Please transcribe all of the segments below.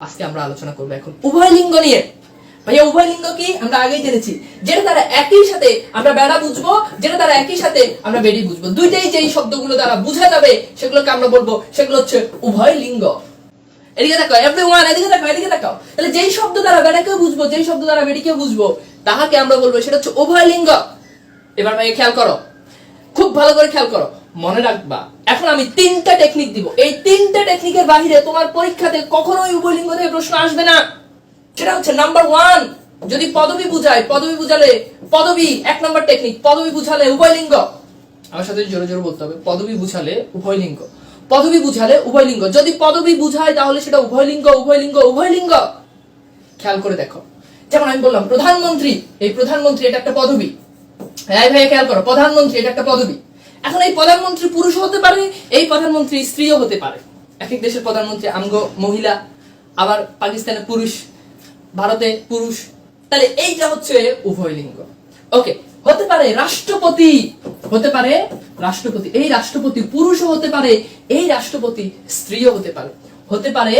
আজকে আমরা আলোচনা করব এখন উভয় লিঙ্গ নিয়ে। ভাইয়া, উভয় লিঙ্গ কি? আমরা আগেই জেনেছি। যেটা তারা একই সাথে আমরা বেড়া বুঝব, যেটা তারা একই সাথে আমরা বেড়ি বুঝব। দুইটাই যেই শব্দগুলো দ্বারা বোঝা যাবে, সেগুলোকে আমরা বলব, সেগুলো হচ্ছে উভয় লিঙ্গ। এদিকে দেখো এভরি ওয়ান এদিকে দেখো এদিকে দেখো। তাহলে যেই শব্দ দ্বারা বেড়াকেও বুঝব, যেই শব্দ দ্বারা বেড়িকেও বুঝব, তাহাকে আমরা বলব সেটা হচ্ছে উভয় লিঙ্গ। এবার ভাই খেয়াল করো। খুব ভালো করে খেয়াল করো। মনে রাখবা, এখন আমি তিনটা টেকনিক দিব। এই তিনটা টেকনিকের বাহিরে তোমার পরীক্ষাতে কখনোই উভয়লিঙ্গ থেকে প্রশ্ন আসবে না। সেটা হচ্ছে নাম্বার ওয়ান যদি পদবি বুঝায়, পদবি বুঝালে পদবি, এক নম্বর টেকনিক পদবি বুঝালে উভয়লিঙ্গ। আমার সাথে জোরে জোরে বলতে হবে, পদবি বুঝালে উভয়লিঙ্গ। পদবি বুঝালে উভয়লিঙ্গ। যদি পদবি বুঝায়, তাহলে সেটা উভয়লিঙ্গ উভয়লিঙ্গ উভয়লিঙ্গ। খেয়াল করে দেখো। যেমন আমি বললাম, প্রধানমন্ত্রী, এই প্রধানমন্ত্রী এটা একটা পদবি। হ্যাঁ ভাই খেয়াল করো, প্রধানমন্ত্রী এটা একটা পদবি। এখন এই প্রধানমন্ত্রী পুরুষ হতে পারে, এই প্রধানমন্ত্রী স্ত্রীও হতে পারে। এক এক দেশের প্রধানমন্ত্রী আমগো মহিলা, আবার পাকিস্তানে পুরুষ, ভারতে পুরুষ। তাহলে এইটা হচ্ছে উভয় লিঙ্গ। ওকে হতে পারে রাষ্ট্রপতি, হতে পারে রাষ্ট্রপতি। এই রাষ্ট্রপতি পুরুষও হতে পারে, এই রাষ্ট্রপতি স্ত্রীও হতে পারে। হতে পারে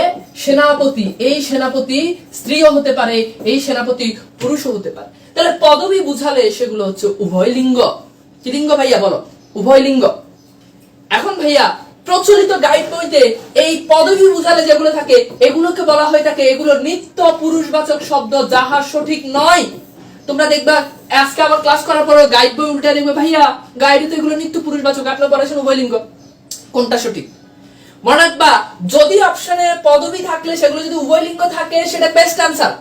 সেনাপতি, এই সেনাপতি স্ত্রীও হতে পারে, এই সেনাপতি পুরুষও হতে পারে। তাহলে পদবি বুঝালে সেগুলো হচ্ছে উভয় লিঙ্গ। কি লিঙ্গ ভাইয়া বলো? উভয় লিঙ্গ। এখন ভাইয়া, প্রচলিত গাইড বইতে এই পদবি বুঝালে যেগুলো থাকে, এগুলোকে বলা হয়ে থাকে এগুলো নিত্য পুরুষবাচক শব্দ, যাহা সঠিক নয়। তোমরা দেখবা, আজকে আবার ক্লাস করার পর গাইড বই উল্টা দেখবে, ভাইয়া, গাইডে তো এগুলো নিত্য পুরুষবাচক আপনার পড়াশোনা উভয় লিঙ্গ। কোনটা সঠিক? মনে রাখবা, যদি অপশনে পদবি থাকলে, সেগুলো যদি উভয় লিঙ্গ থাকে, সেটা বেস্ট আনসার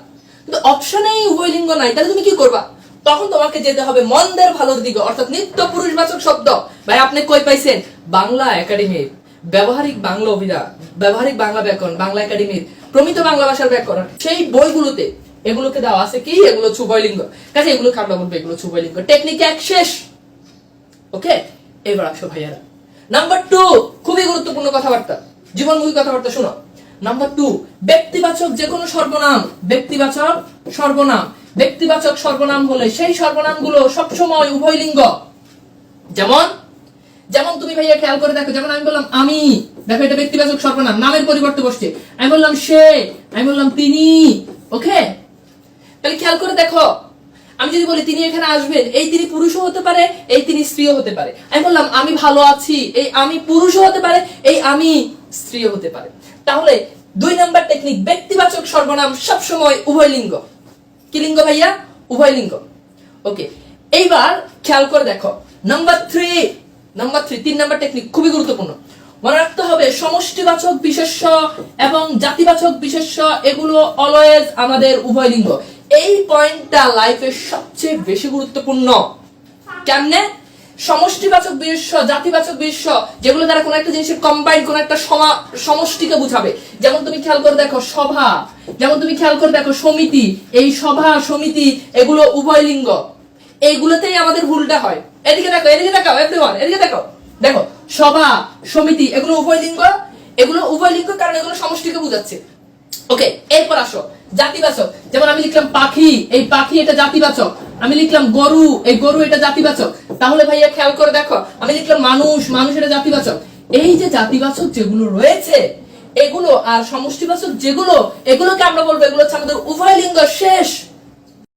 কিন্তু অপশনেই উভয় লিঙ্গ নাই, তাহলে তুমি কি করবা? তখন তোমাকে যেতে হবে মন্দের ভালোর দিকে, অর্থাৎ নিত্য পুরুষবাচক শব্দ। ভাই, আপনি কই পাইছেন? বাংলা একাডেমির ব্যবহারিক বাংলা অভিধান, ব্যবহারিক বাংলা ব্যাকরণ, বাংলা একাডেমির প্রমিত বাংলা ভাষার ব্যাকরণ। সেই বইগুলোতে এগুলোকে দেওয়া আছে কি? এগুলো হচ্ছে উভয় লিঙ্গ কাজে এগুলোকে আমরা বলব, এগুলো হচ্ছে উভয় লিঙ্গ টেকনিক এক শেষ। ওকে? এবার আসো ভাইয়ারা। নাম্বার টু, খুবই গুরুত্বপূর্ণ কথাবার্তা। জীবনমুখী কথাবার্তা, শোনো। নাম্বার টু, ব্যক্তিবাচক যে কোনো সর্বনাম। ব্যক্তিবাচক সর্বনাম। ব্যক্তিবাচক সর্বনাম হলে সেই সর্বনামগুলো সবসময় উভয় লিঙ্গ। যেমন যেমন তুমি ভাইয়া খেয়াল করে দেখো, যেমন আমি বললাম আমি, দেখো এটা ব্যক্তিবাচক সর্বনাম, নামের পরিবর্তে বসছে। আমি বললাম সে, আমি বললাম তিনি, ওকে? তাহলে খেয়াল করে দেখো, আমি যদি বলি তিনি এখানে আসবেন এই তিনি পুরুষও হতে পারে, এই তিনি স্ত্রীও হতে পারে। আমি বললাম আমি ভালো আছি, এই আমি পুরুষও হতে পারে, এই আমি স্ত্রীও হতে পারে। তাহলে দুই নাম্বার টেকনিক ব্যক্তিবাচক সর্বনাম সবসময় উভয় লিঙ্গ। কি লিঙ্গ ভাইয়া? উভয় লিঙ্গ। ওকে এইবার খেয়াল করে দেখো। নাম্বার থ্রি নাম্বার থ্রি তিন নাম্বার টেকনিক খুবই গুরুত্বপূর্ণ। মনে রাখতে হবে, সমষ্টিবাচক বিশেষ্য এবং জাতিবাচক বিশেষ্য, এগুলো অলওয়েজ আমাদের উভয় লিঙ্গ। এই পয়েন্টটা লাইফের সবচেয়ে বেশি গুরুত্বপূর্ণ। কেমনে? সমষ্টিবাচক বিশেষ্য জাতিবাচক বিশেষ্য যেগুলো দ্বারা কোনো একটা জিনিসের কম্বাইন কোনো একটা সমা- সমষ্টিকে বুঝাবে। যেমন তুমি খেয়াল করে দেখো সভা, যেমন তুমি খেয়াল করে দেখো সমিতি, এই সভা, সমিতি, এগুলো উভয় লিঙ্গ। এইগুলোতেই আমাদের ভুলটা হয়। এদিকে দেখো এদিকে দেখো এভরিওয়ান এদিকে দেখো। দেখো, সভা, সমিতি, এগুলো উভয় লিঙ্গ, এগুলো উভয় লিঙ্গ কারণ এগুলো সমষ্টিকে বুঝাচ্ছে। ওকে, এরপর আসো, জাতিবাচক। যেমন আমি লিখলাম পাখি, এই পাখি এটা জাতিবাচক। আমি লিখলাম গরু, এই গরু এটা জাতিবাচক। তাহলে ভাইয়া খেয়াল করে দেখো, আমি দেখলাম মানুষ মানুষ এটা জাতিবাচক। এই যে জাতিবাচক যেগুলো রয়েছে, এগুলো আর সমষ্টিবাচক যেগুলো, এগুলোকে আমরা বলব, এগুলো হচ্ছে আমাদের উভয় লিঙ্গ শেষ।